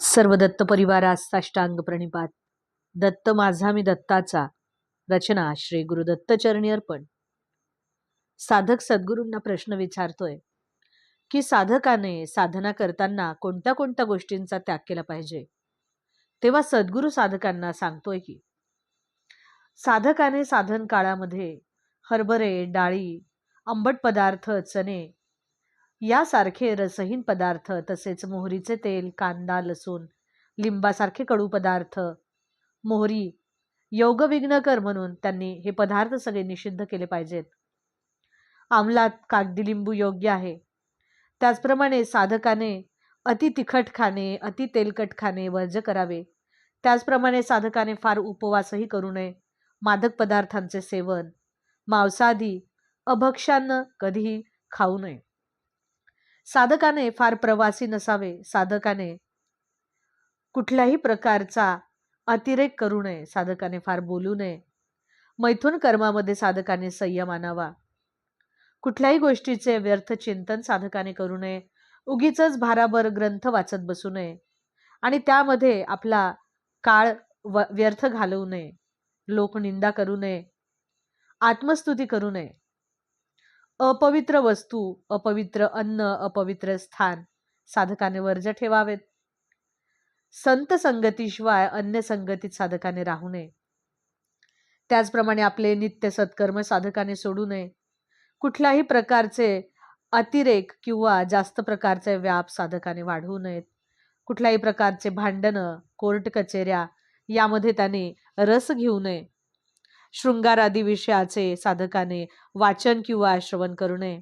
सर्व दत्त परिवारास साष्टांग प्रणिपात. दत्त माझा मी दत्ताचा. रचना श्री गुरु दत्तचरणी अर्पण. साधक सद्गुरूंना प्रश्न विचारतोय की साधकाने साधना करताना कोणत्या कोणत्या गोष्टींचा त्याग केला पाहिजे? तेव्हा सद्गुरू साधकांना सांगतोय की साधकाने साधन काळामध्ये हरभरे डाळी आंबट पदार्थ चणे यासारखे रसहीन पदार्थ तसेच मोहरीचे तेल कांदा लसूण लिंबासारखे कडू पदार्थ. मोहरी योगविघ्नकर म्हणून त्यांनी हे पदार्थ सगळे निषिद्ध केले पाहिजेत. आमलात कागदी लिंबू योग्य आहे. त्याचप्रमाणे साधकाने अति तिखट खाणे अति तेलकट खाणे वर्ज करावे. त्याचप्रमाणे साधकाने फार उपवासही करू नये. मादक पदार्थांचे सेवन. मांसादी अभक्ष्यान्न कधीही खाऊ नये. साधकाने फार प्रवासी नसावे. साधकाने कुठल्याही प्रकारचा अतिरेक करू नये. साधकाने फार बोलू नये. मैथून कर्मामध्ये साधकाने संयम आणावा. कुठल्याही गोष्टीचे व्यर्थ चिंतन साधकाने करू नये. उगीच भाराभर ग्रंथ वाचत बसू नये. आणि त्यामध्ये आपला काळ व व्यर्थ घालवू नये. लोकनिंदा करू नये. आत्मस्तुती करू नये. अपवित्र वस्तू अपवित्र अन्न अपवित्र स्थान साधकाने वर्ज ठेवावेत. संत संगतीशिवाय अन्य संगतीत साधकाने राहू नये. त्याचप्रमाणे आपले नित्य सत्कर्म साधकाने सोडू नये. कुठल्याही प्रकारचे अतिरेक किंवा जास्त प्रकारचे व्याप साधकाने वाढवू नयेत. कुठल्याही प्रकारचे भांडणं कोर्ट कचेऱ्या यामध्ये त्याने रस घेऊ नये. शृंगार आदी विषयाचे साधकाने वाचन किंवा श्रवण करू नये.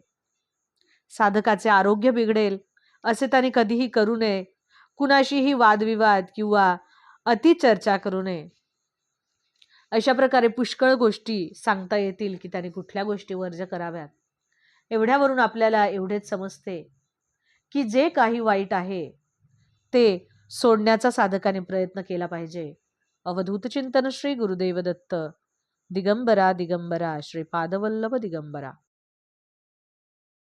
साधकाचे आरोग्य बिघडेल असे त्याने कधीही करू नये. कुणाशीही वादविवाद किंवा अतिचर्चा करू नये. अशा प्रकारे पुष्कळ गोष्टी सांगता येतील की त्याने कुठल्या गोष्टी वर्ज कराव्यात. एवढ्यावरून आपल्याला एवढेच समजते की जे काही वाईट आहे ते सोडण्याचा साधकाने प्रयत्न केला पाहिजे. अवधूत चिंतन श्री गुरुदेव दत्त ದಿಗಂಬರ ದಿಗಂಬರ ಶ್ರೀ ಪಾದವಲ್ಲವ ದಿಗಂಬರ.